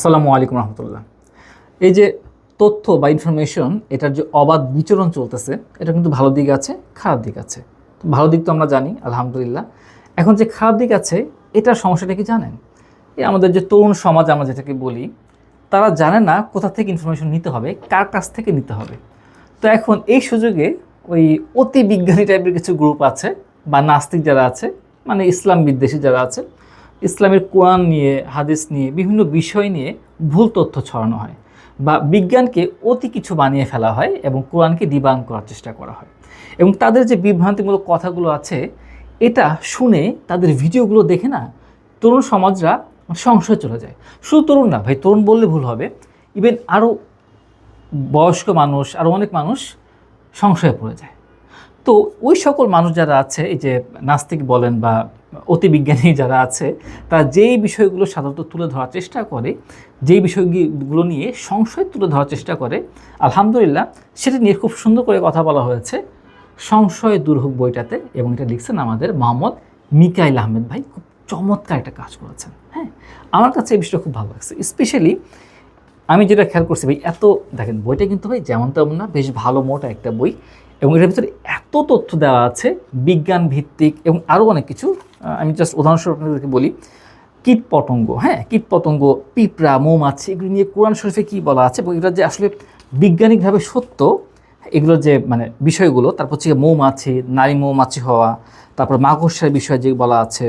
আসসালামু আলাইকুম রহমতুল্লাহ। এই যে তথ্য বা ইনফরমেশন এটার যে অবাধ বিচরণ চলতেছে, এটা কিন্তু ভালো দিক আছে, খারাপ দিক আছে। ভালো দিক তো আমরা জানি, আলহামদুলিল্লাহ। এখন যে খারাপ দিক আছে, এটার সমস্যাটা কি জানেন? এই আমাদের যে তরুণ সমাজ, আমরা যেটাকে বলি, তারা জানে না কোথা থেকে ইনফরমেশন নিতে হবে, কার কাছ থেকে নিতে হবে। তো এখন এই সুযোগে ওই অতি বিজ্ঞানী টাইপের কিছু গ্রুপ আছে, বা নাস্তিক যারা আছে মানে ইসলাম বিদ্বেষী যারা আছে ইসলামের কোরআন নিয়ে, হাদিস নিয়ে, বিভিন্ন বিষয় নিয়ে ভুল তথ্য ছড়ানো হয় বা বিজ্ঞানকে অতি কিছু বানিয়ে ফেলা হয় এবং কোরআনকে ডিবাং করার চেষ্টা করা হয়। এবং তাদের যে বিভ্রান্তিমূলক কথাগুলো আছে, এটা শুনে তাদের ভিডিওগুলো দেখে না তরুণ সমাজরা সংশয় চলে যায়। শুধু তরুণ না, ভাই, তরুণ বললে ভুল হবে। ইভেন আরও বয়স্ক মানুষ আরও অনেক মানুষ সংশয়ে পড়ে যায়। তো ওই সকল মানুষ যারা আছে, এই যে নাস্তিক বলেন বা অতিবিজ্ঞানী যারা আছে, তারা যেই বিষয়গুলো সাধারণত তুলে ধরার চেষ্টা করে, যেই বিষয়গুলো নিয়ে সংশয় তুলে ধরার চেষ্টা করে, আলহামদুলিল্লাহ সেটা নিয়ে খুব সুন্দর করে কথা বলা হয়েছে। সংশয় দূর হোক বইটাতে এবং এটা লিখছেন আমাদের মোহাম্মদ মিকাইল আহমেদ ভাই, খুব চমৎকার একটা কাজ করেছেন হ্যাঁ? আমার কাছে এই বিষয়টা খুব ভালো লাগছে। স্পেশালি আমি যেটা খেয়াল করছি ভাই, এত দেখেন বইটা কিন্তু ভাই যেমন তেমন না, বেশ ভালো মোটা একটা বই এবং এটার ভিতরে এত তথ্য দেওয়া আছে, বিজ্ঞান ভিত্তিক এবং আরও অনেক কিছু আমি জাস্ট উদাহরণস্বরূপ আপনাদেরকে বলি, কীট পতঙ্গ হ্যাঁ কীট পতঙ্গ, পিঁপড়া, মৌমাছি, এগুলো নিয়ে কোরআন শরীফে কী বলা আছে? এবং এগুলো যে আসলে বিজ্ঞানিকভাবে সত্য এগুলোর যে মানে বিষয়গুলো, তারপর হচ্ছে মৌমাছি, নারী মৌমাছি হওয়া, তারপর মাকড়সার বিষয়ে যে বলা আছে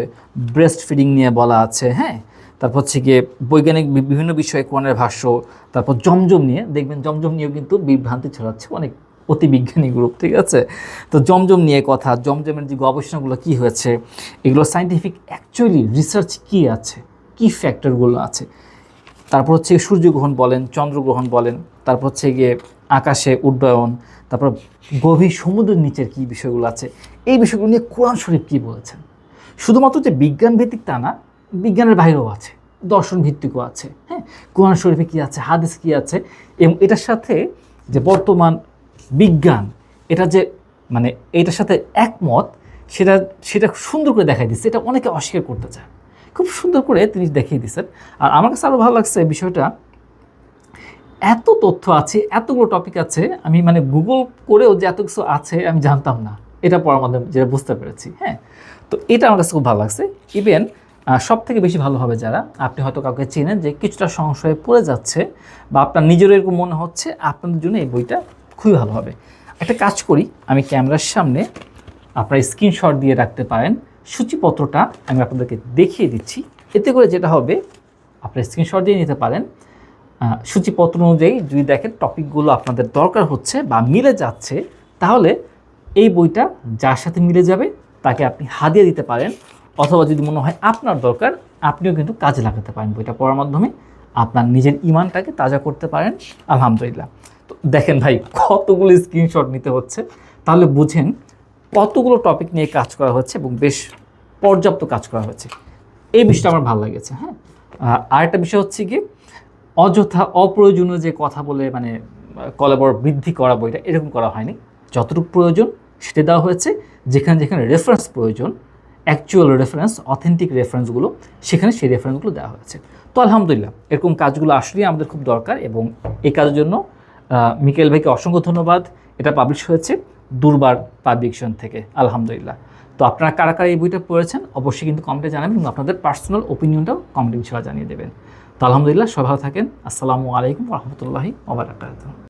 ব্রেস্ট ফিডিং নিয়ে বলা আছে হ্যাঁ তারপর হচ্ছে গিয়ে বৈজ্ঞানিক বিভিন্ন বিষয়ে কোরআনের ভাষ্য, তারপর জমজম নিয়ে, দেখবেন জমজম নিয়েও কিন্তু বিভ্রান্তি ছড়াচ্ছে অনেক অতি বিজ্ঞানী গ্রুপ ঠিক আছে? তো জমজম নিয়ে কথা, জমজমের যে গবেষণাগুলো কী হয়েছে, এগুলো সাইন্টিফিক অ্যাকচুয়ালি রিসার্চ কী আছে? কী ফ্যাক্টরগুলো আছে? তারপর হচ্ছে সূর্যগ্রহণ বলেন, চন্দ্রগ্রহণ বলেন, তারপর হচ্ছে গিয়ে আকাশে উড্ডয়ন, তারপর গভীর সমুদ্রের নিচের কী বিষয়গুলো আছে? এই বিষয়গুলো নিয়ে কোরআন শরীফ কী বলেছেন? শুধুমাত্র যে বিজ্ঞান ভিত্তিক তা না, বিজ্ঞানের বাইরেও আছে দর্শন ভিত্তিকও আছে হ্যাঁ? কোরআন শরীফে কী আছে, হাদিস কী আছে? এবং এটার সাথে যে বর্তমান বিজ্ঞান। এটা যে মানে এটার সাথে একমত, সেটা সেটা সুন্দর করে দেখাই দিচ্ছে। এটা অনেকে অস্বীকার করতে চায়। খুব সুন্দর করে তিনি দেখিয়ে দিচ্ছেন। আর আমার কাছে আরও ভালো লাগছে বিষয়টা। এত তথ্য আছে, এতগুলো টপিক আছে, আমি মানে গুগল করেও যে এত কিছু আছে, আমি জানতাম না। এটা পড়ার মাধ্যমে যেটা বুঝতে পেরেছি হ্যাঁ? তো এটা আমার কাছে খুব ভালো লাগছে। ইভেন সব থেকে বেশি ভালো হবে যারা, আপনি হয়তো কাউকে চেনেন যে কিছুটা সংশয়ে পড়ে যাচ্ছে বা আপনার নিজেরও এরকম মনে হচ্ছে, আপনাদের জন্য এই বইটা খুবই ভালো হবে। একটা কাজ করি, আমি ক্যামেরার সামনে আপনার স্ক্রিনশট দিয়ে রাখতে পারেন। সূচিপত্রটা আমি আপনাদেরকে দেখিয়ে দিচ্ছি। এতে করে যেটা হবে, আপনার স্ক্রিনশট দিয়ে নিতে পারেন। সূচিপত্র অনুযায়ী যদি দেখেন টপিকগুলো আপনাদের দরকার হচ্ছে বা মিলে যাচ্ছে, তাহলে এই বইটা যার সাথে মিলে যাবে, তাকে আপনি হাদিয়ে দিতে পারেন। অথবা যদি মনে হয় আপনার দরকার, আপনিও কিন্তু কাজে লাগাতে পারেন বইটা পড়ার মাধ্যমে। আপনার নিজের ইমানটাকে তাজা করতে পারেন। আলহামদুলিল্লাহ। দেখেন ভাই কতগুলো স্ক্রিনশট নিতে হচ্ছে? তাহলে বুঝেন কতগুলো টপিক নিয়ে কাজ করা হচ্ছে এবং বেশ পর্যাপ্ত কাজ করা হয়েছে এই বিষয়টা আমার ভালো লেগেছে হ্যাঁ? আহ, আরেকটা বিষয় হচ্ছে কি অযথা অপ্রয়োজনীয় যে কথা বলে মানে কলেবর বৃদ্ধি করা বইটা এরকম করা হয়নি। যতটুকু প্রয়োজন সেটা দেওয়া হয়েছে। যেখানে যেখানে রেফারেন্স প্রয়োজন অ্যাকচুয়াল রেফারেন্স অথেন্টিক রেফারেন্সগুলো সেখানে সেই রেফারেন্সগুলো দেওয়া হয়েছে। তো আলহামদুলিল্লাহ এরকম কাজগুলো আসলেই আমাদের খুব দরকার এবং এই কাজের জন্য মিকেল ভাইকে অসংখ্য ধন্যবাদ। এটা পাবলিশ হয়েছে দুর্বার পাবলিকশন থেকে, আলহামদুলিল্লাহ। তো আপনারা কারা কারা এই বইটা পড়েছেন অবশ্যই কিন্তু কমেন্টে জানাবেন এবং আপনাদের পার্সোনাল ওপিনিয়নটাও কমেন্টে বিষয়ে জানিয়ে দেবেন। তো আলহামদুলিল্লাহ, সবাই ভালো থাকেন। আসসালামু আলাইকুম রহমতুল্লাহি ওবরাকাতুহ